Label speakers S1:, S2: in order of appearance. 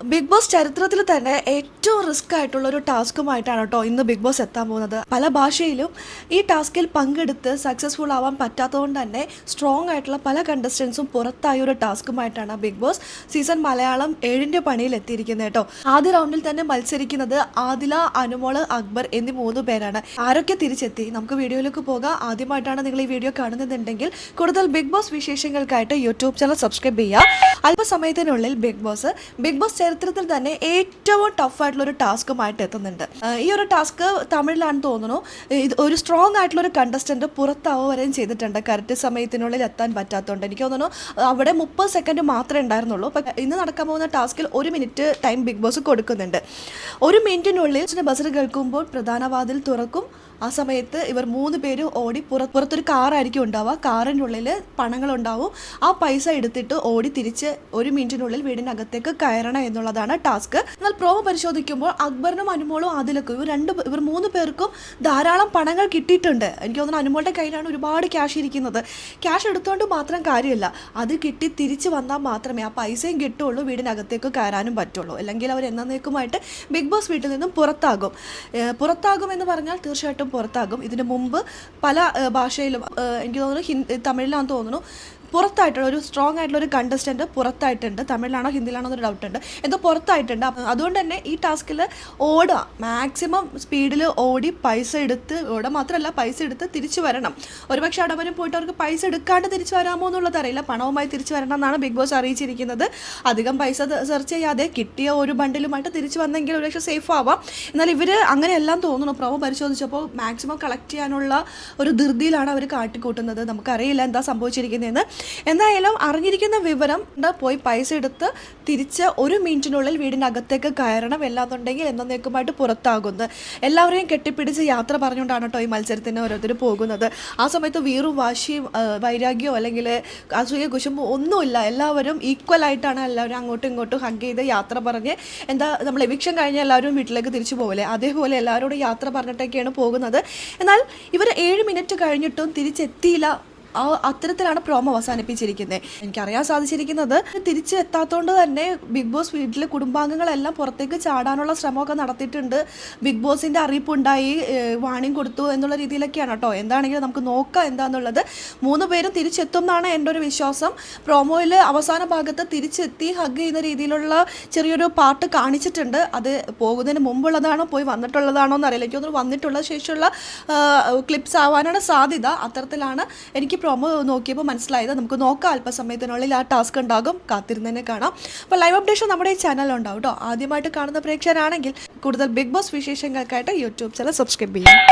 S1: Big boss ചരിത്രത്തിൽ തന്നെ ഏറ്റവും റിസ്ക് ആയിട്ടുള്ള ഒരു ടാസ്കുമായിട്ടാണ് കേട്ടോ ഇന്ന് ബിഗ് ബോസ് എത്താൻ പോകുന്നത്. പല ഭാഷയിലും ഈ ടാസ്കിൽ പങ്കെടുത്ത് സക്സസ്ഫുൾ ആവാൻ പറ്റാത്തതുകൊണ്ട് തന്നെ സ്ട്രോങ് ആയിട്ടുള്ള പല കണ്ടസ്റ്റൻസും പുറത്തായ ഒരു ടാസ്കുമായിട്ടാണ് ബിഗ് ബോസ് സീസൺ മലയാളം ഏഴിന്റെ പണിയിൽ എത്തിയിരിക്കുന്നത് കേട്ടോ. ആദ്യ റൗണ്ടിൽ തന്നെ മത്സരിക്കുന്നത് ആദില അനുമോൾ അക്ബർ എന്നീ മൂന്ന് പേരാണ്. ആരൊക്കെ തിരിച്ചെത്തി? നമുക്ക് വീഡിയോയിലേക്ക് പോകാം. ആദ്യമായിട്ടാണ് നിങ്ങൾ ഈ വീഡിയോ കാണുന്നതെങ്കിൽ കൂടുതൽ ബിഗ് ബോസ് വിശേഷങ്ങൾക്കായിട്ട് യൂട്യൂബ് ചാനൽ സബ്സ്ക്രൈബ് ചെയ്യുക. അല്പസമയത്തിനുള്ളിൽ ബിഗ് ബോസ് ബിഗ് ബോസ് ചരിത്രത്തിൽ തന്നെ ഏറ്റവും ടഫായിട്ടുള്ള ഒരു ടാസ്കുമായിട്ട് എത്തുന്നുണ്ട്. ഈ ഒരു ടാസ്ക് തമിഴിലാണെന്ന് തോന്നുന്നു. ഇത് ഒരു സ്ട്രോങ് ആയിട്ടുള്ള ഒരു കണ്ടസ്റ്റന്റ് പുറത്താവുക വരെയും ചെയ്തിട്ടുണ്ട്. കറക്റ്റ് സമയത്തിനുള്ളിൽ എത്താൻ പറ്റാത്തതുകൊണ്ട്. എനിക്ക് തോന്നുന്നു അവിടെ മുപ്പത് സെക്കൻഡ് മാത്രമേ ഉണ്ടായിരുന്നുള്ളൂ. അപ്പം ഇന്ന് നടക്കാൻ പോകുന്ന ടാസ്കിൽ ഒരു മിനിറ്റ് ടൈം ബിഗ് ബോസ് കൊടുക്കുന്നുണ്ട്. ഒരു മിനിറ്റിനുള്ളിൽ ബസ്സിൽ കേൾക്കുമ്പോൾ പ്രധാന വാതിൽ തുറക്കും. ആ സമയത്ത് ഇവർ മൂന്ന് പേര് ഓടി പുറ പുറത്തൊരു കാറായിരിക്കും ഉണ്ടാവുക. കാറിന്റെ ഉള്ളിൽ പണങ്ങളുണ്ടാവും. ആ പൈസ എടുത്തിട്ട് ഓടി തിരിച്ച് ഒരു മിനിറ്റിനുള്ളിൽ വീടിനകത്തേക്ക് കയറണം എന്നുള്ളതാണ് ടാസ്ക്. എന്നാൽ പ്രോമോ പരിശോധിക്കുമ്പോൾ അക്ബറിനും അനുമോളും ആദിലക്കും ഇവർ രണ്ട് ഇവർ മൂന്ന് പേർക്കും ധാരാളം പണങ്ങൾ കിട്ടിയിട്ടുണ്ട്. എനിക്ക് തോന്നുന്നു അനുമോളുടെ കയ്യിലാണ് ഒരുപാട് ക്യാഷ് ഇരിക്കുന്നത്. ക്യാഷ് എടുത്തുകൊണ്ട് മാത്രം കാര്യമില്ല. അത് കിട്ടി തിരിച്ച് വന്നാൽ മാത്രമേ ആ പൈസയും കിട്ടുള്ളൂ വീടിനകത്തേക്ക് കയറാനും പറ്റുള്ളൂ. അല്ലെങ്കിൽ അവർ എന്നേക്കുമായിട്ട് ബിഗ് ബോസ് വീട്ടിൽ നിന്നും പുറത്താകും. പുറത്താകും എന്ന് പറഞ്ഞാൽ തീർച്ചയായിട്ടും പുറത്താകും. ഇതിനു മുമ്പ് പല ഭാഷയിലും എനിക്ക് തോന്നുന്നു ഹിന്ദി തമിഴിലാണെന്ന് തോന്നുന്നു. പുറത്തായിട്ടുള്ള ഒരു സ്ട്രോങ് ആയിട്ടുള്ള ഒരു കണ്ടസ്റ്റന്റ് പുറത്തായിട്ടുണ്ട്. തമിഴിലാണോ ഹിന്ദിയിലാണോ എന്നൊരു ഡൗട്ട് ഉണ്ട്. എന്തോ പുറത്തായിട്ടുണ്ട്. അതുകൊണ്ട് തന്നെ ഈ ടാസ്കിൽ ഓടുക. മാക്സിമം സ്പീഡിൽ ഓടി പൈസ എടുത്ത് ഓടുക മാത്രമല്ല പൈസ എടുത്ത് തിരിച്ചു വരണം. ഒരുപക്ഷെ അവിടെ പോയിട്ട് അവർക്ക് പൈസ എടുക്കാണ്ട് തിരിച്ചു വരാമോ എന്നുള്ളത് അറിയില്ല. പണവുമായി തിരിച്ചു വരണം എന്നാണ് ബിഗ് ബോസ് അറിയിച്ചിരിക്കുന്നത്. അധികം പൈസ സെർച്ച് ചെയ്യാതെ കിട്ടിയ ഒരു ബണ്ടിലുമായിട്ട് തിരിച്ചു വന്നെങ്കിൽ ഒരുപക്ഷെ സേഫ് ആവാം. എന്നാൽ ഇവർ അങ്ങനെയെല്ലാം തോന്നുന്നു. പ്രൊമോ പരിശോധിച്ചപ്പോൾ മാക്സിമം കളക്ട് ചെയ്യാനുള്ള ഒരു ധൃതിയിലാണ് അവർ കാട്ടിക്കൂട്ടുന്നത്. നമുക്കറിയില്ല എന്താ സംഭവിച്ചിരിക്കുന്നതെന്ന്. എന്തായാലും അറിഞ്ഞിരിക്കുന്ന വിവരം പോയി പൈസ എടുത്ത് തിരിച്ച് ഒരു മിനിറ്റിനുള്ളിൽ വീടിനകത്തേക്ക് കയറണം എല്ലാന്നുണ്ടെങ്കിൽ എന്നേക്കുമായിട്ട് പുറത്താകുന്നു. എല്ലാവരെയും കെട്ടിപ്പിടിച്ച് യാത്ര പറഞ്ഞുകൊണ്ടാണ് കേട്ടോ ഈ മത്സരത്തിന് ഓരോരുത്തർ പോകുന്നത്. ആ സമയത്ത് വീറും വാശിയും വൈരാഗ്യവും അല്ലെങ്കിൽ അസൂയ കുശുമ്പോ ഒന്നുമില്ല. എല്ലാവരും ഈക്വൽ ആയിട്ടാണ് എല്ലാവരും അങ്ങോട്ടും ഇങ്ങോട്ടും ഹഗ് ചെയ്ത് യാത്ര പറഞ്ഞ് എന്താ നമ്മൾ എവിക്ഷൻ കഴിഞ്ഞാൽ എല്ലാവരും വീട്ടിലേക്ക് തിരിച്ചു പോകില്ലേ അതേപോലെ എല്ലാവരോടും യാത്ര പറഞ്ഞിട്ടൊക്കെയാണ് പോകുന്നത്. എന്നാൽ ഇവർ ഏഴ് മിനിറ്റ് കഴിഞ്ഞിട്ടും തിരിച്ചെത്തിയില്ല ആ അത്തരത്തിലാണ് പ്രോമോ അവസാനിപ്പിച്ചിരിക്കുന്നത്. എനിക്കറിയാൻ സാധിച്ചിരിക്കുന്നത് തിരിച്ചു എത്താത്തതുകൊണ്ട് തന്നെ ബിഗ് ബോസ് വീട്ടിലെ കുടുംബാംഗങ്ങളെല്ലാം പുറത്തേക്ക് ചാടാനുള്ള ശ്രമമൊക്കെ നടത്തിയിട്ടുണ്ട്. ബിഗ് ബോസിന്റെ അറിയിപ്പുണ്ടായി വാണിംഗ് കൊടുത്തു എന്നുള്ള രീതിയിലൊക്കെയാണ് കേട്ടോ. എന്താണെങ്കിലും നമുക്ക് നോക്കാം എന്താണെന്നുള്ളത് മൂന്ന് പേരും തിരിച്ചെത്തും എന്നാണ് എന്റെ ഒരു വിശ്വാസം. പ്രോമോയിൽ അവസാന ഭാഗത്ത് തിരിച്ചെത്തി ഹഗ് ചെയ്യുന്ന രീതിയിലുള്ള ചെറിയൊരു പാട്ട് കാണിച്ചിട്ടുണ്ട്. അത് പോകുന്നതിന് മുമ്പുള്ളതാണോ പോയി വന്നിട്ടുള്ളതാണോ എന്നറിയില്ല. എനിക്ക് തോന്നുന്നു വന്നിട്ടുള്ള ശേഷമുള്ള ക്ലിപ്സ് ആവാനാണ് സാധ്യത. അത്തരത്തിലാണ് എനിക്ക് പ്രൊമോ നോക്കിയപ്പോൾ മനസ്സിലായത് നമുക്ക് നോക്കാം അല്പസമയത്തിനുള്ളിൽ ആ ടാസ്ക് ഉണ്ടാകും. കാത്തിരുന്നതിനെ കാണാം. അപ്പോൾ ലൈവ് അപ്ഡേഷൻ നമ്മുടെ ഈ ചാനലുണ്ടാവും കേട്ടോ. ആദ്യമായിട്ട് കാണുന്ന പ്രേക്ഷകരാണെങ്കിൽ കൂടുതൽ ബിഗ് ബോസ് വിശേഷങ്ങൾക്കായിട്ട് യൂട്യൂബ് ചാനൽ സബ്സ്ക്രൈബ് ചെയ്യാം.